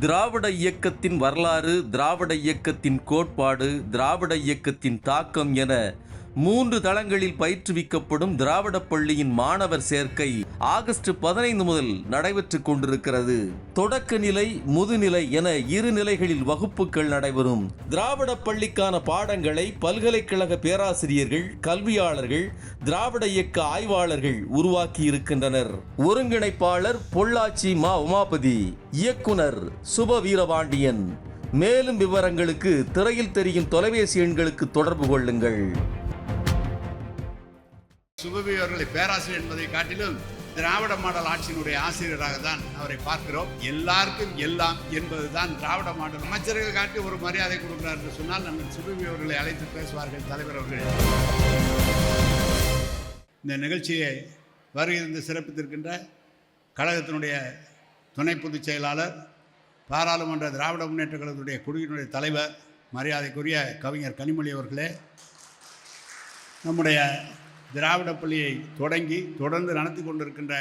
திராவிட இயக்கத்தின் வரலாறு திராவிட இயக்கத்தின் கோட்பாடு திராவிட இயக்கத்தின் தாக்கம் என மூன்று தளங்களில் பயிற்றுவிக்கப்படும் திராவிட பள்ளியின் மாணவர் சேர்க்கை ஆகஸ்ட் பதினைந்து முதல் நடைபெற்றுக் கொண்டிருக்கிறது. தொடக்க நிலை முதுநிலை என இரு நிலைகளில் வகுப்புகள் நடைபெறும். திராவிட பள்ளிக்கான பாடங்களை பல்கலைக்கழக பேராசிரியர்கள் கல்வியாளர்கள் திராவிட இயக்க ஆய்வாளர்கள் உருவாக்கி இருக்கின்றனர். ஒருங்கிணைப்பாளர் பொள்ளாச்சி மா உமாபதி இயக்குனர் சுப வீரபாண்டியன் மேலும் விவரங்களுக்கு திரையில் தெரியும் தொலைபேசி எண்களுக்கு தொடர்பு கொள்ளுங்கள். சுபவி அவர்களை பேராசிரியர் என்பதை காட்டிலும் திராவிட மாடல் ஆட்சியினுடைய ஆசிரியராக தான் அவரை பார்க்கிறோம். எல்லாருக்கும் எல்லாம் என்பதுதான் திராவிட மாடல் அமைச்சர்கள் காட்டி ஒரு மரியாதை கொடுக்கிறார் என்று சொன்னால் நம்ம சுபவி அவர்களை அழைத்து பேசுவார்கள் தலைவர் அவர்கள். இந்த நிகழ்ச்சியை வருகின்ற சிறப்பித்திருக்கின்ற கழகத்தினுடைய துணை பொதுச் செயலாளர் பாராளுமன்ற திராவிட முன்னேற்ற கழகத்துடைய குழுவினுடைய தலைவர் மரியாதைக்குரிய கவிஞர் கனிமொழி அவர்களே. நம்முடைய திராவிட பள்ளியை தொடங்கி தொடர்ந்து நடத்தி கொண்டிருக்கின்ற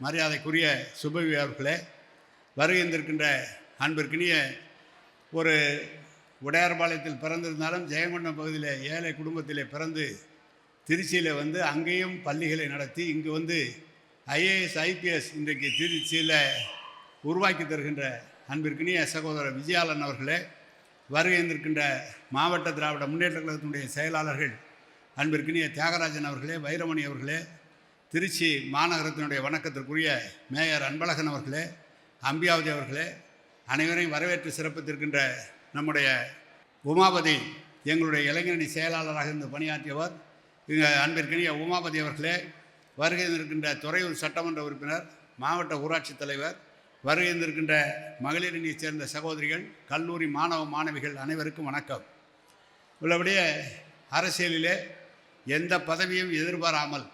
மரியாதைக்குரிய சுபவி அவர்களே வருகின்றிருக்கின்ற அன்பிற்கினிய ஒரு உடையார்பாளையத்தில் பிறந்திருந்தாலும் ஜெயங்கொண்டம் பகுதியில் ஏழை குடும்பத்திலே பிறந்து திருச்சியில் வந்து அங்கேயும் பள்ளிகளை நடத்தி இங்கு வந்து ஐஏஎஸ் ஐபிஎஸ் இன்றைக்கு திருச்சியில் உருவாக்கி தருகின்ற அன்பிற்கினிய சகோதரர் விஜயாலன் அவர்களே வருகின்றிருக்கின்ற மாவட்ட திராவிட முன்னேற்ற கழகத்தினுடைய செயலாளர்கள் அன்பிற்கினிய தியாகராஜன் அவர்களே வைரமணி அவர்களே திருச்சி மாநகரத்தினுடைய வணக்கத்திற்குரிய மேயர் அன்பழகன் அவர்களே அம்பியாவதி அவர்களே அனைவரையும் வரவேற்று சிறப்பித்திருக்கின்ற நம்முடைய உமாபதி எங்களுடைய இளைஞரணி செயலாளராக இருந்து பணியாற்றியவர் இங்கே அன்பிற்கினிய உமாபதி அவர்களே வருகை இருக்கின்ற துறையூர் சட்டமன்ற உறுப்பினர் மாவட்ட ஊராட்சித் தலைவர் வருகை இருக்கின்ற மகளிரணியைச் சேர்ந்த சகோதரிகள் கல்லூரி மாணவ மாணவிகள் அனைவருக்கும் வணக்கம். உள்ளபடியே அரசியலிலே எந்த பதவியும் எதிர்பாராமல்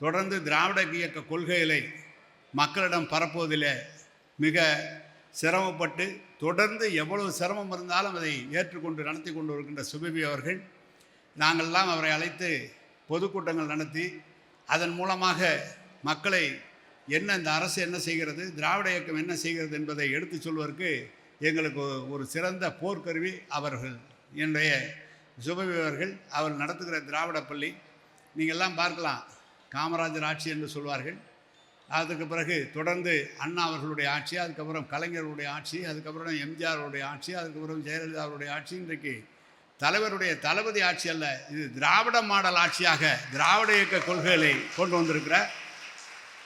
தொடர்ந்து திராவிட இயக்க கொள்கைகளை மக்களிடம் பரப்புவதிலே மிக சிரமப்பட்டு தொடர்ந்து எவ்வளவு சிரமம் இருந்தாலும் அதை ஏற்றுக்கொண்டு நடத்தி கொண்டு வருகின்ற சுபபி அவர்கள் நாங்கள்லாம் அவரை அழைத்து பொதுக்கூட்டங்கள் நடத்தி அதன் மூலமாக மக்களை என்ன இந்த அரசு என்ன செய்கிறது திராவிட இயக்கம் என்ன செய்கிறது என்பதை எடுத்துச் சொல்வதற்கு எங்களுக்கு ஒரு சிறந்த போர்க்கருவி அவர்கள். என்னுடைய சுபவி அவர்கள் அவர் நடத்துகிற திராவிட பள்ளி. நீங்கள்லாம் பார்க்கலாம். காமராஜர் ஆட்சி என்று சொல்வார்கள். அதுக்கு பிறகு தொடர்ந்து அண்ணா அவர்களுடைய ஆட்சி அதுக்கப்புறம் கலைஞருடைய ஆட்சி அதுக்கப்புறம் எம்ஜிஆருடைய ஆட்சி அதுக்கப்புறம் ஜெயலலிதா அவருடைய ஆட்சி. இன்றைக்கு தலைவருடைய தளபதி ஆட்சி அல்ல இது திராவிட மாடல் ஆட்சியாக திராவிட இயக்க கொள்கைகளை கொண்டு வந்திருக்கிற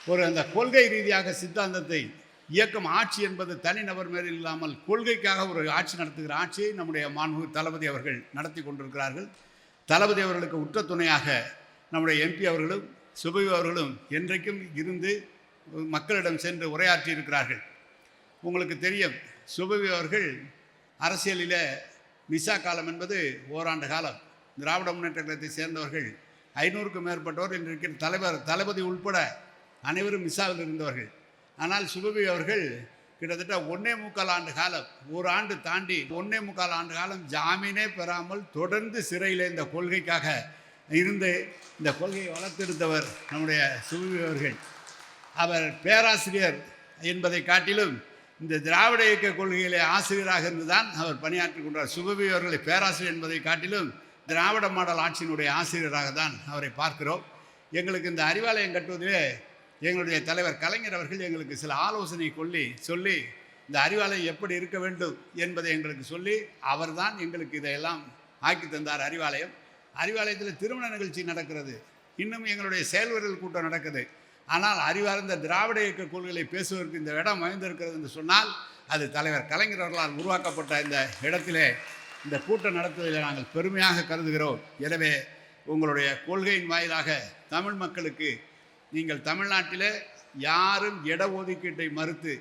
ஒரு அந்த கொள்கை ரீதியாக சித்தாந்தத்தை இயக்கம் ஆட்சி என்பது தனிநபர் மேல் இல்லாமல் கொள்கைக்காக ஒரு ஆட்சி நடத்துகிற ஆட்சியை நம்முடைய மாண்பு தளபதி அவர்கள் நடத்தி கொண்டிருக்கிறார்கள். தளபதி அவர்களுக்கு உற்ற துணையாக நம்முடைய எம்பி அவர்களும் சுபவி அவர்களும் என்றைக்கும் இருந்து மக்களிடம் சென்று உரையாற்றி இருக்கிறார்கள். உங்களுக்கு தெரியும் சுபவி அவர்கள் அரசியலில் மிசா காலம் என்பது ஓராண்டு காலம். திராவிட முன்னேற்ற கழகத்தை சேர்ந்தவர்கள் ஐநூறுக்கும் மேற்பட்டோர் இன்றைக்கு தலைவர் தளபதி உள்பட அனைவரும் மிசாவில் இருந்தவர்கள். ஆனால் சுபவி அவர்கள் கிட்டத்தட்ட ஒன்னே முக்கால் ஆண்டு காலம் ஒரு ஆண்டு தாண்டி ஒன்னே முக்கால் ஆண்டு காலம் ஜாமீனே பெறாமல் தொடர்ந்து சிறையில் இந்த கொள்கைக்காக இருந்து இந்த கொள்கையை வளர்த்தெடுத்தவர் நம்முடைய சுபவி அவர்கள். அவர் பேராசிரியர் என்பதை காட்டிலும் இந்த திராவிட இயக்க கொள்கையிலே ஆசிரியராக இருந்துதான் அவர் பணியாற்றி கொண்டார். சுபவி அவர்களை பேராசிரியர் என்பதை காட்டிலும் திராவிட மாடல் ஆட்சியினுடைய ஆசிரியராக தான் அவரை பார்க்கிறோம். எங்களுக்கு இந்த அறிவாலயம் கட்டுவதிலே எங்களுடைய தலைவர் கலைஞர் அவர்கள் எங்களுக்கு சில ஆலோசனை கொள்ளி சொல்லி இந்த அறிவாலயம் எப்படி இருக்க வேண்டும் என்பதை எங்களுக்கு சொல்லி அவர்தான் எங்களுக்கு இதையெல்லாம் ஆக்கி தந்தார் அறிவாலயம். அறிவாலயத்தில் திருமண நிகழ்ச்சி நடக்கிறது. இன்னும் எங்களுடைய செயல்வர்கள் கூட்டம் நடக்குது. ஆனால் அறிவார்ந்த திராவிட இயக்க கொள்கைகளை பேசுவதற்கு இந்த இடம் அமைந்திருக்கிறது என்று சொன்னால் அது தலைவர் கலைஞர் அவர்களால் உருவாக்கப்பட்ட இந்த இடத்திலே இந்த கூட்டம் நடத்துவதில் நாங்கள் பெருமையாக கருதுகிறோம். எனவே உங்களுடைய கொள்கையின் வாயிலாக தமிழ் மக்களுக்கு நீங்கள் தமிழ்நாட்டிலே யாரும் இட ஒதுக்கீட்டை மறுத்து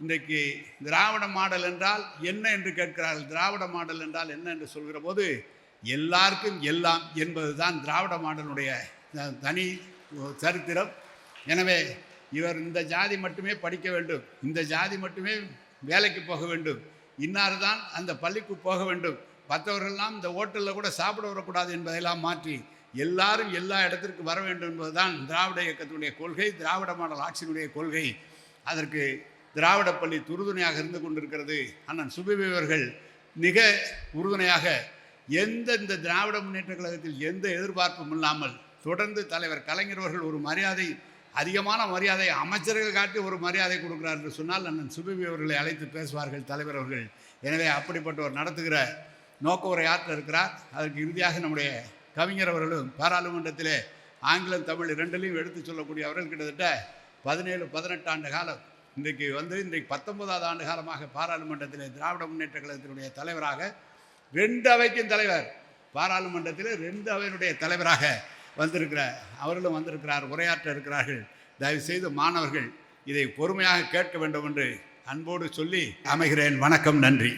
இன்றைக்கு திராவிட மாடல் என்றால் என்ன என்று கேட்கிறார்கள்? திராவிட மாடல் என்றால் என்ன என்று சொல்கிற போது எல்லாருக்கும் எல்லாம் என்பதுதான் திராவிட மாடலுடைய தனி சரித்திரம். எனவே இவர் இந்த ஜாதி மட்டுமே படிக்க வேண்டும் இந்த ஜாதி மட்டுமே வேலைக்கு போக வேண்டும் இன்னார் தான் அந்த பள்ளிக்கு போக வேண்டும் மற்றவர்கள்லாம் இந்த ஹோட்டலில் கூட சாப்பிட வரக்கூடாது என்பதையெல்லாம் மாற்றி எல்லாரும் எல்லா இடத்திற்கு வர வேண்டும் என்பதுதான் திராவிட இயக்கத்தினுடைய கொள்கை திராவிட மாடல் ஆட்சியினுடைய கொள்கை. அதற்கு திராவிட பள்ளி துறுதுணையாக இருந்து கொண்டிருக்கிறது. அண்ணன் சுபிபி அவர்கள் மிக உறுதுணையாக எந்த இந்த திராவிட முன்னேற்ற கழகத்தில் எந்த எதிர்பார்ப்பும் இல்லாமல் தொடர்ந்து தலைவர் கலைஞர் அவர்கள் ஒரு மரியாதை அதிகமான மரியாதை அமைச்சர்கள் காட்டி ஒரு மரியாதை கொடுக்கிறார் என்று சொன்னால் அண்ணன் சுபிபி அவர்களை அழைத்து பேசுவார்கள் தலைவர் அவர்கள். எனவே அப்படிப்பட்டவர் நடத்துகிற நோக்க உரை இருக்கிறார். அதற்கு இறுதியாக நம்முடைய கவிஞர் அவர்களும் பாராளுமன்றத்திலே ஆங்கிலம் தமிழ் இரண்டிலையும் எடுத்து சொல்லக்கூடிய அவர்கள் கிட்டத்தட்ட பதினேழு பதினெட்டு ஆண்டு காலம். இன்றைக்கு வந்து இன்றைக்கு பத்தொன்பதாவது ஆண்டு காலமாக பாராளுமன்றத்திலே திராவிட முன்னேற்ற கழகத்தினுடைய தலைவராக ரெண்டு அவைக்கும் தலைவர் பாராளுமன்றத்தில் ரெண்டு அவையினுடைய தலைவராக வந்திருக்கிறார். அவர்களும் வந்திருக்கிறார் உரையாற்ற இருக்கிறார்கள். தயவுசெய்து மாணவர்கள் இதை பொறுமையாக கேட்க வேண்டும் என்று அன்போடு சொல்லி அமைகிறேன். வணக்கம் நன்றி.